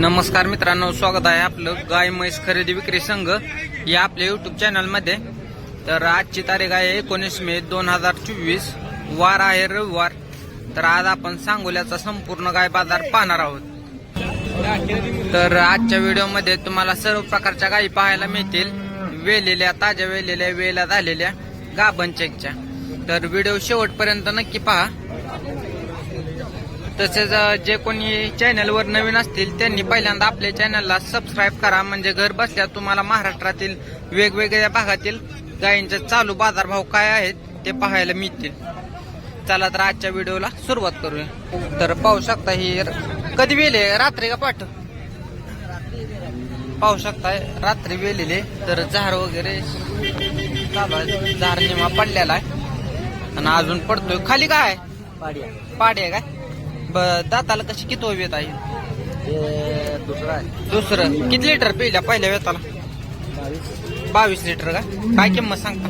नमस्कार मित्रांनो स्वागत आहे आपलं गाय म्हैस खरेदी विक्री संघ या आपल्या युट्यूब चॅनलमध्ये तर आजची तारीख आहे एकोणीस मे दोन हजार चोवीस. वार आहे रविवार. तर आज आपण सांगोल्याचा संपूर्ण गाय बाजार पाहणार आहोत. तर आजच्या व्हिडिओमध्ये तुम्हाला सर्व प्रकारच्या गायी पाहायला मिळतील. वेलेल्या ताज्या वेलेल्या वेला झालेल्या गाभन चेकच्या. तर व्हिडिओ शेवटपर्यंत नक्की पहा. तसेच जे कोणी चॅनलवर नवीन असतील त्यांनी पहिल्यांदा आपल्या चॅनलला सबस्क्राईब करा. म्हणजे घर बसल्या तुम्हाला महाराष्ट्रातील वेगवेगळ्या भागातील गायींचे चालू बाजारभाव काय आहेत ते पाहायला मिळतील. चला तर आजच्या व्हिडिओला सुरुवात करूया. तर पाहू शकता ही कधी वेले रात्री का पाठ? पाहू शकताय रात्री वेलेले. तर झाड वगैरे चालू आहे. झाड निमा पडलेला आहे. आणि अजून पडतोय. खाली काय पाडिया पाडी आहे काय? ब- दाताला कशी किती येत आहे? हे दुसरा आहे. दुसरं. किती लिटर पिल्या पहिल्या वेताला बावीस. बावीस लिटर का? काय किंमत सांगता?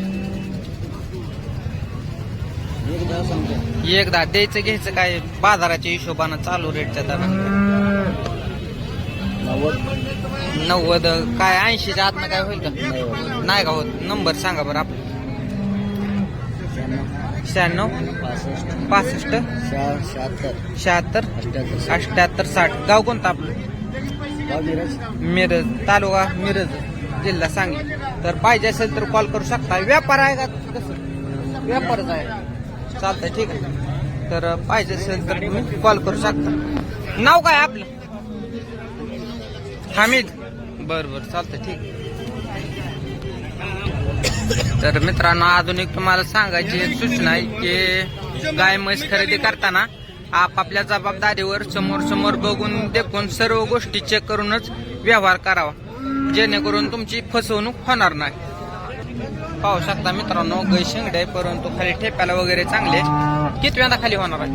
एकदा सांगतो. एकदा द्यायचं घ्यायचं काय? बाजाराच्या हिशोबानं चालू रेटच्या दरानं. नव्वद. नव्वद. काय ऐंशीच्या आतनं काय होईल का? नाही होत. नाही का होत. नंबर सांगा बरं आपलं. शहाण्णव पासष्ट पासष्ट शहा शहात्तर शहात्तर अठ्ठ्याहत्तर अठ्याहत्तर साठ. गाव कोणतं आपलं? मिरज. मिरज तालुका मिरज जिल्हा सांगली. तर पाहिजे असेल तर कॉल करू शकता. व्यापार आहे का कसं? व्यापारच आहे. चालतंय ठीक आहे. तर पाहिजे असेल तर तुम्ही कॉल करू शकता. नाव काय आपलं? हामिद. बरं बरं. चालतं ठीक आहे. तर मित्रांनो अजून एक तुम्हाला सांगायची सूचना आहे की गाय म्हैस खरेदी करताना आपापल्या जबाबदारीवर समोर समोर बघून देखून सर्व गोष्टी चेक करूनच व्यवहार करावा. जेणेकरून तुमची फसवणूक होणार नाही. पाहू शकता मित्रांनो गै शेंगडे परंतु खाली ठेप्याला वगैरे चांगले किती वेळा खाली होणार आहे?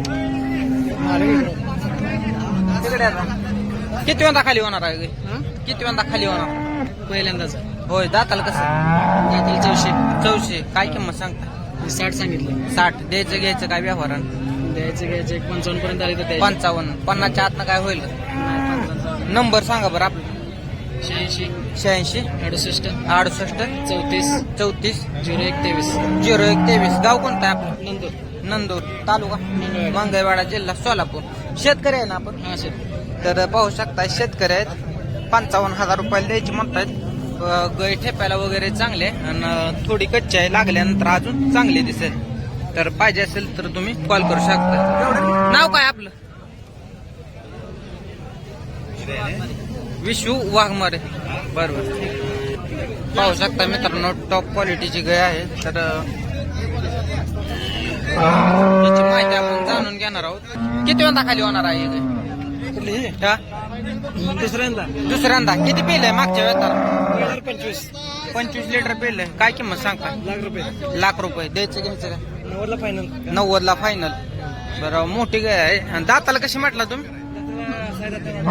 किती वेळा खाली होणार आहे किती वेळा खाली होणार पहिल्यांदाच. होय दाताला कसं? दाताला चौशे. चौशे. काय किंमत सांगता? साठ सांगितलं. साठ. द्यायचं घ्यायचं काय व्यवहारानं? द्यायचं घ्यायचं. एक पंचावन्न पर्यंत आली तर पंचावन्न. पन्नासच्या आतनं काय होईल? नंबर सांगा बरं आपलं. शहाऐंशी. शहाऐंशी. अडुसष्ट. अडुसष्ट. चौतीस. चौतीस. झिरो एक तेवीस. झिरो एक तेवीस. गाव कोणतं आहे आपलं? नंतर नंदूर. तालुका? मंगळवेढा. मंगळवाडा जिल्हा. सोलापूर. शेतकरी आहे ना आपण? हा सर तर पाहू शकता शेतकरी आहेत. पंचावन्न हजार रुपयाला द्यायची म्हणतायत. अ, गै ठेपायला वगैरे चांगले आणि थोडी कच्ची आहे. लागल्यानंतर अजून चांगली दिसेल. तर पाहिजे असेल तर तुम्ही कॉल करू शकता. नाव काय आपलं? विशू वाघमारे. बरोबर. पाहू शकता मित्रांनो टॉप क्वालिटीची गाय आहे. तर माहिती आपण जाणून घेणार आहोत. किती वेळा खाली होणार आहे गाय? दुसऱ्यांदा. दुसऱ्यांदा. किती पेलंय मागच्या वेळेला पंचवीस. पंचवीस लिटर पेलंय काय किंमत सांगता? लाख रुपये. लाख रुपये. द्यायचं घ्यायचं का नव्वदला फायनल नव्वदला फायनल बरं मोठी गाय आहे. आणि दाताला कशी म्हटला तुम्ही?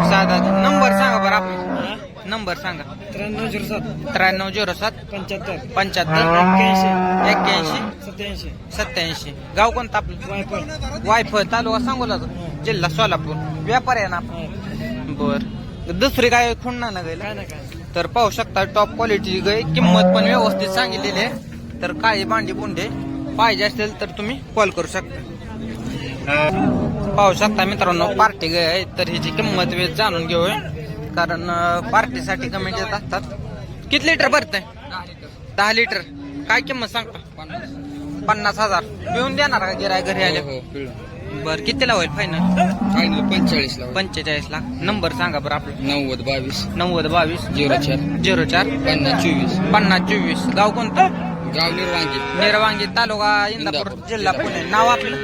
साधा नंबर सांगा बरं आपला. नंबर सांगा. त्र्याण्णव झिरो सात. त्र्याण्णव झिरो सात. पंच्याहत्तर. पंच्याहत्तर. एक्क्याऐंशी. एक्क्याऐंशी. सत्याऐंशी. सत्याऐंशी. गाव कोणतं आपलं? वायपर वायफ तालुका सांगोला जिल्हा सोलापूर. व्यापार आहे ना आपण? बर दुसरी गाय खुंडणार ना काय ना काय. तर पाहू शकता टॉप क्वालिटी गाय किंमत पण व्यवस्थित सांगितलेली आहे. तर काळी भांडी बुंडे? पाहिजे असेल तर तुम्ही कॉल करू शकता. पाहू शकता मित्रांनो पार्टी गाय आहे तर ह्याची किंमत वेळ जाणून घेऊया. कारण पार्टीसाठी कमेंट येत असतात. किती लिटर भरतंय? दहा लिटर काय किंमत सांगता? पन्नास. हजार. पिऊन देणार का गिराय घरी आले बर कितीला होईल फायनल फायनल पंचेचाळीस ला पंचेचाळीस लाख नंबर सांगा बरं आपलं. नव्वद बावीस. नव्वद बावीस. झिरो चार. झिरो चार. पन्नास चोवीस. पन्नास चोवीस. गाव कोणतं? गाव निर्वांगी. निरवांगी तालुका इंदापूर. जिल्हा पुणे. नाव आपलं?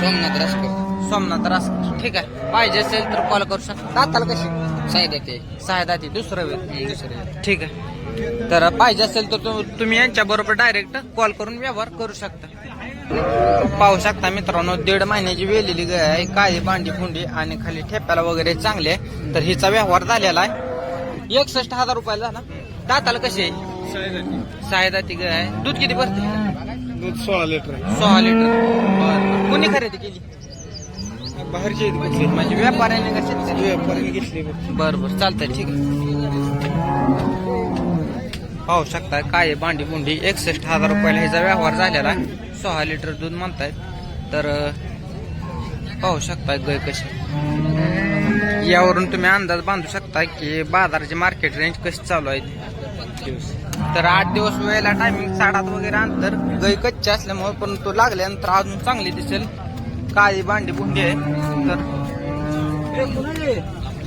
सोमनाथ रासकर. सोमनाथ रास ठीक आहे. पाहिजे असेल तर कॉल करू शकता. दाताला कशी? सायदा ते सहायता ती दुसरं वेळ. दुसरे ठीक आहे. तर पाहिजे असेल तर तु- तुम्ही यांच्या बरोबर डायरेक्ट कॉल करून व्यवहार करू शकता. पाहू शकता मित्रांनो दीड महिन्याची वेलेली गाय आहे. काळी बांडी फुंडी आणि खाली ठेप्याला वगैरे चांगले आहे. तर हिचा व्यवहार झालेला आहे. एकसष्ट हजार रुपयाला झाला. दाताला कशी आहे? सहायता ती गाय आहे. दूध किती भरते? दूध सोळा लिटर सोळा लिटर. बरं कुणी खरेदी केली? बाहेरचे म्हणजे व्यापाऱ्याने का शेतकरी? व्यापाऱ्याने घेतले बरं बरं. चालतंय ठीक आहे. पाहू शकता काय आहे बांडी बुंडी एकसष्ट हजार रुपयाला ह्याचा व्यवहार झालेला आहे. सहा लिटर दूध म्हणतायत तर पाहू शकता गाय कशी. यावरून तुम्ही अंदाज बांधू शकता की बाजाराची मार्केट रेंज कशी चालू आहे. तर आठ दिवस वेळेला टायमिंग साडात वगैरे अंतर गाय कच्ची असल्यामुळे पण तो लागल्यानंतर अजून चांगली दिसेल. काळी बांडी बुंडी आहे. तर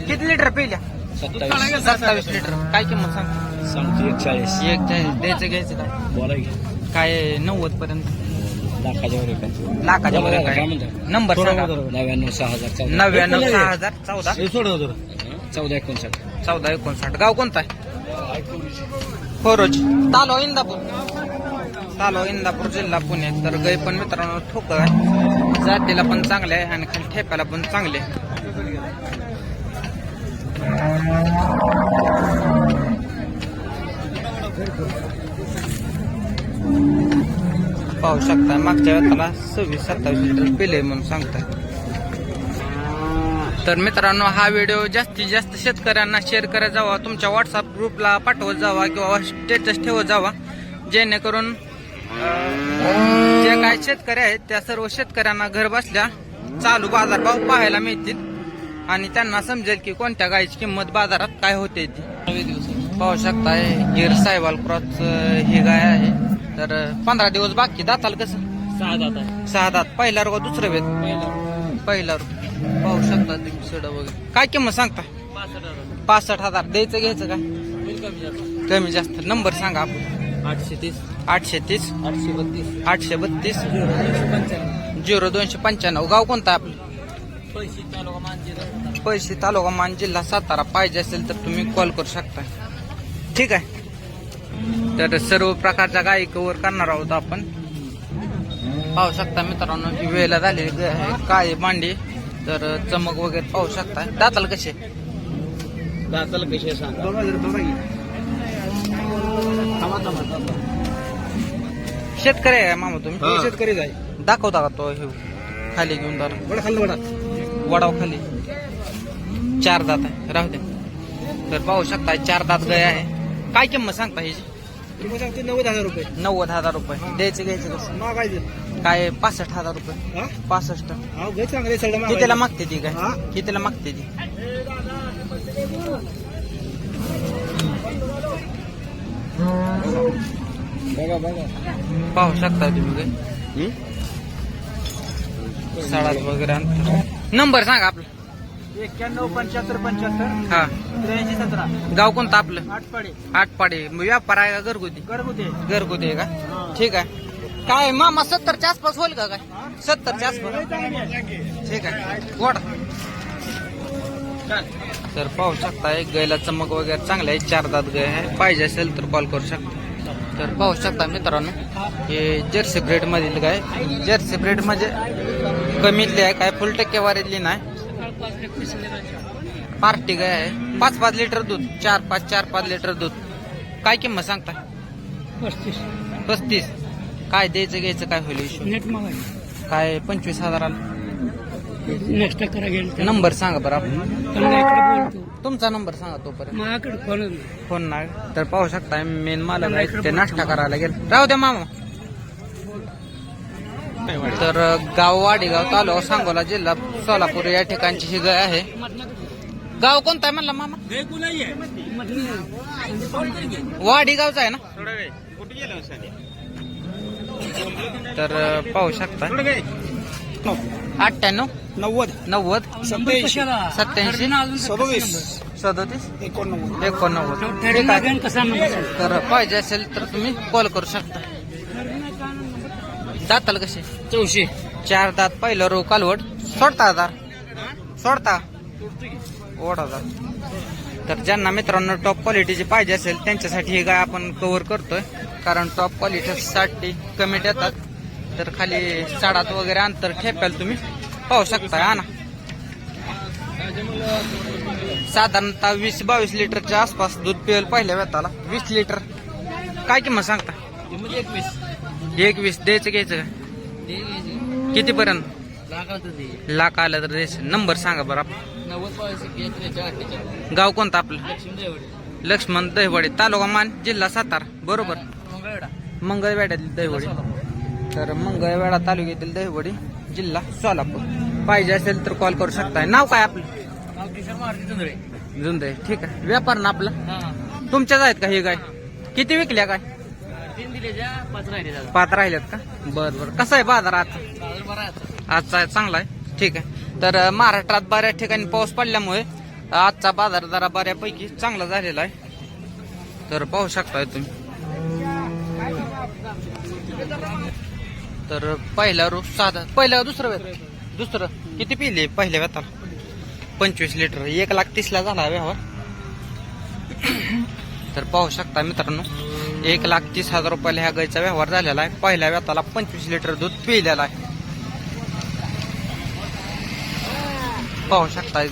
किती लिटर पिल्या? सत्तावीस. सत्तावीस लिटर. काय किंमत सांग एक चाळीस एक चाळीस द्यायचं घ्यायचं काय? काय नव्वद पर्यंत? लाखाच्या वर काय लाखाच्या वर काय नंबर सांगा. नव्याण्णव सहा हजार चौदा. नव्याण्णव सहा हजार चौदा. चौदा एकोणसाठ. चौदा एकोणसाठ. गाव कोणता आहे? खोरोज तालो इंदापूर. तालो इंदापूर जिल्हा पुणे. तर गाय पण मित्रांनो ठोक आहे. जातीला पण चांगले आहे आणि खाली ठेप्याला पण चांगले आहे. पाहू शकता. मागच्या वेळेला सव्वीस सत्तावीस लिटर पिले म्हणून सांगता तर मित्रांनो हा व्हिडिओ जास्तीत जास्त शेतकऱ्यांना शेअर करत जावा. तुमच्या व्हॉट्सअप ग्रुपला पाठवत जावा किंवा स्टेटस ठेवत जावा. जेणेकरून जे काय शेतकरी आहेत त्या सर्व शेतकऱ्यांना घर बसल्या चालू बाजारभाव पाहायला मिळतील. आणि त्यांना समजेल की कोणत्या गायची किंमत बाजारात काय होते ती. पाहू शकताय गिर साहेबाल क्रॉस ही गाय आहे. तर पंधरा दिवस बाकी दाताल कसं? सहा दात सहा दात. पहिला रोग दुसरं वेद? पहिला रोग. पाहू शकता तुम्ही सड वगैरे. काय किंमत सांगता? पासष्ट हजार. द्यायचं घ्यायचं काय? कमी जास्त. नंबर सांगा आपण. आठशे तीस. आठशे तीस. आठशे बत्तीस. आठशे बत्तीस. झिरो दोनशे पंच्याण्णव. गाव कोणतं आहे आपलं? पैसे तालुका पैसे तालुका मान जिल्हा सातारा पाहिजे असेल तर तुम्ही कॉल करू शकता. ठीक आहे. तर सर्व प्रकारच्या गायी कव्हर करणार आहोत आपण. पाहू शकता मित्रांनो ही वेळेला झालेली गाय आहे काळी मांडी. तर चमक वगैरे पाहू शकता. दाताल कसे? दाताला कसे शेतकरी आहे मामा तुम्ही? शेतकरी जाय दाखवता का तो हे? खाली घेऊन खाल्लं बडा वडाव खाली. चार दात आहे. राहू दे. तर पाहू शकता चार दात गाय आहे. काय किंमत सांगता ह्याची? तुम्ही सांगते नव्वद हजार रुपये. नव्वद हजार रुपये. द्यायचं घ्यायचं कसं? मागायचं काय पासष्ट हजार रुपये. हा? पासष्ट. गै चांगले सगळं कितीला मागते ती काय? कितीला मागते ती. बघा बघा. पाहू शकता तुम्ही काय? साडात वगैरे आणतो. नंबर सांगा आपला. एक्क्याण्णव पंच्याहत्तर पंच्याहत्तर हा. त्र्याऐंशी सतरा. गाव कोणतं आपलं? आठपाडे आटपाडे. व्यापार आहे का घरगुती? घरगुती. घरगुती आहे का? ठीक आहे. काय मामा सत्तरच्या आसपास होईल का काय? सत्तरच्या आसपास. ठीक आहे. गोड तर पाहू शकता एक गायला चमक वगैरे चांगला आहे. चार दात गाय आहे. पाहिजे असेल तर कॉल करू शकता. तर पाहू शकता मित्रांनो हे जर्सी ब्रेड मधील गाय. जर्सी ब्रेड म्हणजे कमीतली आहे काय फुल टक्केवारीतली नाही. पार्टी गाय आहे? पाच पाच लिटर दूध चार पाच चार पाच लिटर दूध. काय किंमत सांगता? पस्तीस. पस्तीस. काय द्यायचं घ्यायचं काय होईल नेट काय पंचवीस हजाराला? करा गेल नंबर सांगा बरं आपण. बोलतो. तुमचा नंबर सांगा तोपर्यंत. माझ्याकडे फोन फोन नाही. तर पाहू शकता मेन मालक आहे. ते नाश्ता करायला गेले. राहू द्या मामा. तर गाव वाडीगाव तालुका सांगोला जिल्हा सोलापूर या ठिकाणची ही गाय आहे. गाव कोणता आहे म्हणला मामा? वाडी गावचा आहे ना? तर पाहू शकता. अठ्ठ्याण्णव? नव्वद. नव्वद? सत्याऐंशी सदोतीस. सदोतीस? एकोणनव्वद. एकोणनव्वद. तर पाहिजे असेल तर तुम्ही कॉल करू शकता. दाताल कसे? चौशे. चार दात पहिलं रो कालवड. सोडता हजार सोडता. ओढ हजार तर ज्यांना मित्रांनो टॉप क्वालिटीची पाहिजे असेल त्यांच्यासाठी ही गाय आपण कव्हर करतोय. कारण टॉप क्वालिटीसाठी कमेंट येतात. तर खाली साडात वगैरे अंतर ठेप्याल तुम्ही. पाहू शकता हा ना. साधारणतः वीस बावीस लिटरच्या आसपास दूध पिळेल पहिल्या वेताला वीस लिटर. काय किंमत सांगता? एकवीस. एक वीस द्यायचं घ्यायचं. का किती पर्यंत लाख आलं तर रेशन नंबर सांगा बरं आपला नव्वद गाव कोणतं आपलं? लक्ष्मण दहिवडी. तालुका मान जिल्हा सातारा. बरोबर. मंगळवेड्यातील दहिवडी. तर मंगळवेढा तालुक्यातील दहिवडी जिल्हा सोलापूर. पाहिजे असेल तर कॉल करू शकताय. नाव काय आपलं? जुंदे ठीक आहे. व्यापार ना आपलं? हा. तुमच्याच आहेत का हे गाय? किती विकल्या काय पाच राहिल्यात का? बर बर. कसा आहे बाजार आज. आजचा आहे चांगला आहे. ठीक आहे. तर महाराष्ट्रात बऱ्याच ठिकाणी पाऊस पडल्यामुळे आजचा बाजार जरा बऱ्यापैकी चांगला झालेला आहे. तर पाहू शकताय तुम्ही. तर पहिला रूप साधा पहिला दुसरं वेळ दुसरं. किती पिले पहिल्या व्यताला पंचवीस लिटर. एक लाख तीसला झाला व्यवहार. तर पाहू शकता मित्रांनो एक लाख तीस हजार रुपयाला ह्या गाईचा व्यवहार झालेला आहे. पहिल्या व्यताला पंचवीस लिटर दूध पिलेला आहे. पाहू शकता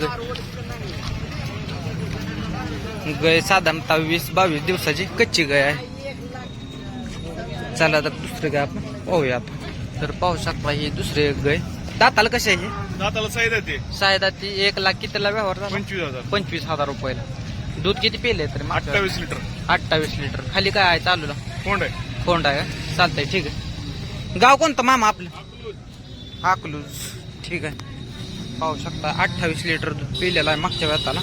गाय साधारणतः वीस बावीस दिवसाची कच्ची गाय आहे. चला तर दुसरी गाय आपण पाहूया आता तर पाहू शकता ही दुसरी एक गाय. दाताला कशी आहे दाताला साईद आहे ते. सायदा ती एक लाख कितीला व्यवहार पंचवीस हजार. पंचवीस हजार रुपयाला. दूध किती पिले तर अठ्ठावीस लिटर. अठ्ठावीस लिटर. खाली काय आहे चालूला? कोंड आहे. कोंडा आहे? चालतंय ठीक आहे. गाव कोणतं मामा आपलं? अकलूज ठीक आहे. पाहू शकता अठ्ठावीस लिटर दूध पिलेलं आहे मागच्या वेळाला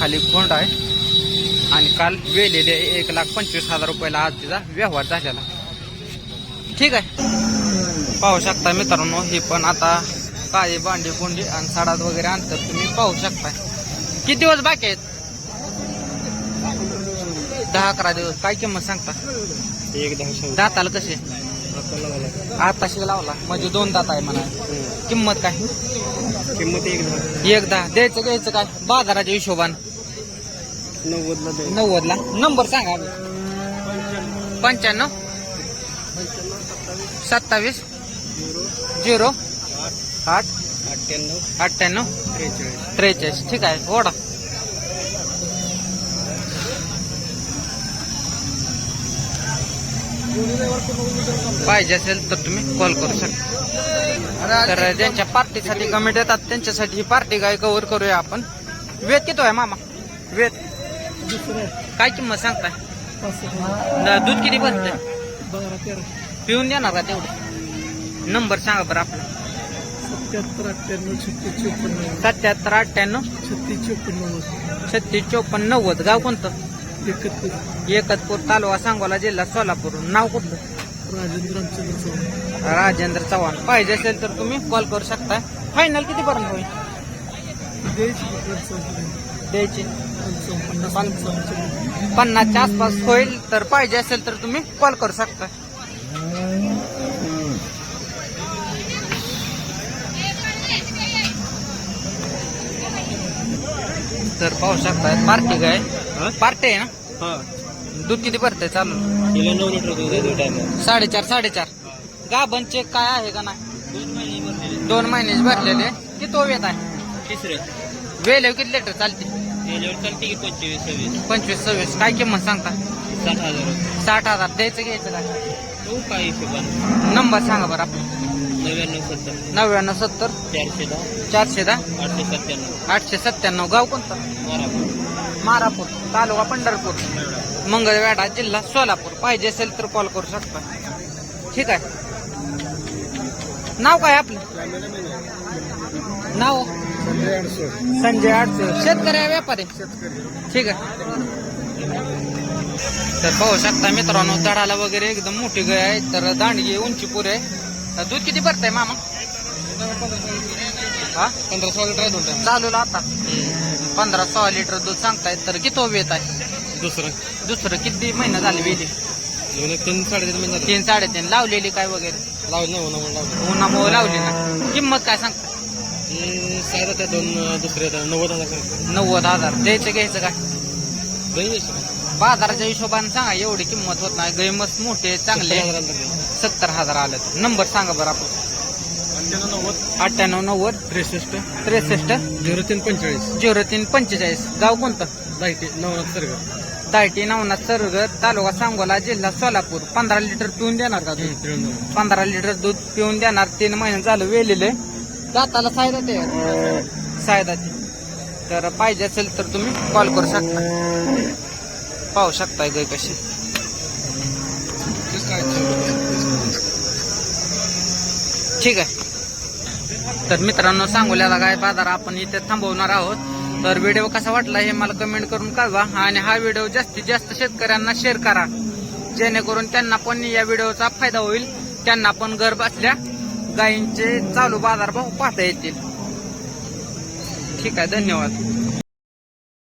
खाली खोंड आहे. आणि काल वेलेले एक लाख पंचवीस हजार रुपयाला आज तिचा व्यवहार झालेला. ठीक आहे. पाहू शकता मित्रांनो ही पण आता काळी भांडी बुंडी आणि साडात वगैरे आणतात तुम्ही पाहू शकता किती दिवस बाकी आहेत? दहा अकरा दिवस. काय किंमत सांगता? एक दहा दाताला कसे आताशी लावला. म्हणजे दोन दात आहे म्हणा. किंमत काय? किंमत एक दहा. एक दहा. द्यायचं घ्यायचं काय? बाजाराच्या हिशोबान. नव्वदला नव्वदला. नंबर सांगा. पंच्याण्णव. सत्तावीस. झिरो. आठ. अठ्ठ्याण्णव. अठ्ठ्याण्णव. त्रेचाळीस. त्रेचाळीस. ठीक आहे. ओढा. पाहिजे असेल तर तुम्ही कॉल करू शकता. तर ज्यांच्या पार्टीसाठी कमेंट येतात त्यांच्यासाठी ही पार्टी काय कव्हर करूया आपण. वेद किती आहे मामा? वेद. काय किंमत सांगताय? दूध किती भरते बारा तेरा पिऊन देणार का तेवढं? नंबर सांगा बरं आपला. सत्याहत्तर अठ्ठ्याण्णव छत्तीस चोपन्न. सत्याहत्तर अठ्ठ्याण्णव? छत्तीस चोपन्न छत्तीस चोपन्न नव्वद. गाव कोणतं? एकतपूर. तालुका सांगोला जिल्हा सोलापूर. नाव कुठलं? राजेंद्र चव्हाण. राजेंद्र चव्हाण. पाहिजे असेल तर तुम्ही कॉल करू शकता. फायनल किती पर्यंत होईल? द्यायची. पन्नास पन्नासच्या आसपास होईल तर पाहिजे असेल तर तुम्ही कॉल करू शकता. तर पाहू शकता पार्टी काय? पार्टी आहे ना? हा. दूध किती भरते चालू. तिला नऊ लिटर दूध आहे साडेचार साडेचार. गाभण चेक काय आहे का नाही? दोन महिन्याचे भरलेले किती वेत आहे? तिसरे. वेळ किती लिटर चालते? चालते की पंचवीस सव्वीस. पंचवीस सव्वीस. काय किंमत सांगता? साठ हजार साठ हजार. द्यायचं घ्यायचं काय? तो काय हिशोबान नंबर सांगा बरं आपला. नव्याण्णव सत्तर. नव्याण्णव सत्तर. चारशे दहा. चारशे दहा. आठशे सत्त्याण्णव. आठशे सत्त्याण्णव. गाव कोणतं? बरोबर मारापूर तालुका पंढरपूर. मंगळवेढा जिल्हा सोलापूर. पाहिजे असेल तर कॉल करू शकता. ठीक आहे. नाव काय आपलं? नाव? संजय आडसे शेतकरी आहे व्यापारी. ठीक आहे. तर पाहू शकता मित्रांनो दडाला वगैरे एकदम मोठी गाय आहे तर दांडगी उंची पुरे आहे. तर दूध किती भरतंय मामा? हा? पंधरा सोळा लिटर चालू आता. पंधरा सोळा लिटर दूध सांगतायत तर किती वेत आहे? दुसरं. दुसरं किती महिना झाले वेली? दोन एक तीन साडेतीन महिने तीन साडेतीन. लावलेली काय वगैरे? नऊ नऊ लावून उन्हामुळे लावली ना. किंमत काय सांगता सायदा त्या दोन दुसरे नव्वद हजार सांगितलं. नव्वद हजार. द्यायचं घ्यायचं काय? दोन्ही. बाजाराच्या हिशोबाने सांगा एवढी किंमत होत नाही. गै मस्त मोठे चांगले सत्तर हजाराला. सत्तर हजार आले नंबर सांगा बरं आपण. अठ्ठ्याण्णव नव्वद अठ्ठ्याण्णव नव्वद त्रेसष्ट. त्रेसष्ट. झिरो तीन पंचेचाळीस. झिरो तीन पंचेचाळीस. गाव कोणतं? लाईटी नवनाथ सर्ग. दायटी नवनाथ सरगत तालुका सांगोला जिल्हा सोलापूर. पंधरा लिटर पिऊन देणार का पंधरा लिटर दूध पिऊन देणार. तीन महिने झालं वेलेले. दाताला सायदा ते. सायदाची तर पाहिजे असेल तर तुम्ही कॉल करू शकता. पाहू शकताय गाय कशी. ठीक आहे. तर मित्रांनो सांगोल्याला गाय बाजार आपण इथे थांबवणार आहोत. तर व्हिडिओ कसा वाटला हे मला कमेंट करून कळवा आणि हा व्हिडिओ जास्तीत जास्त शेतकऱ्यांना शेअर करा. जेणेकरून त्यांना पण या व्हिडिओचा फायदा होईल. त्यांना पण घर बसल्या गायींचे चालू बाजारभाव पाहता येतील. ठीक आहे धन्यवाद.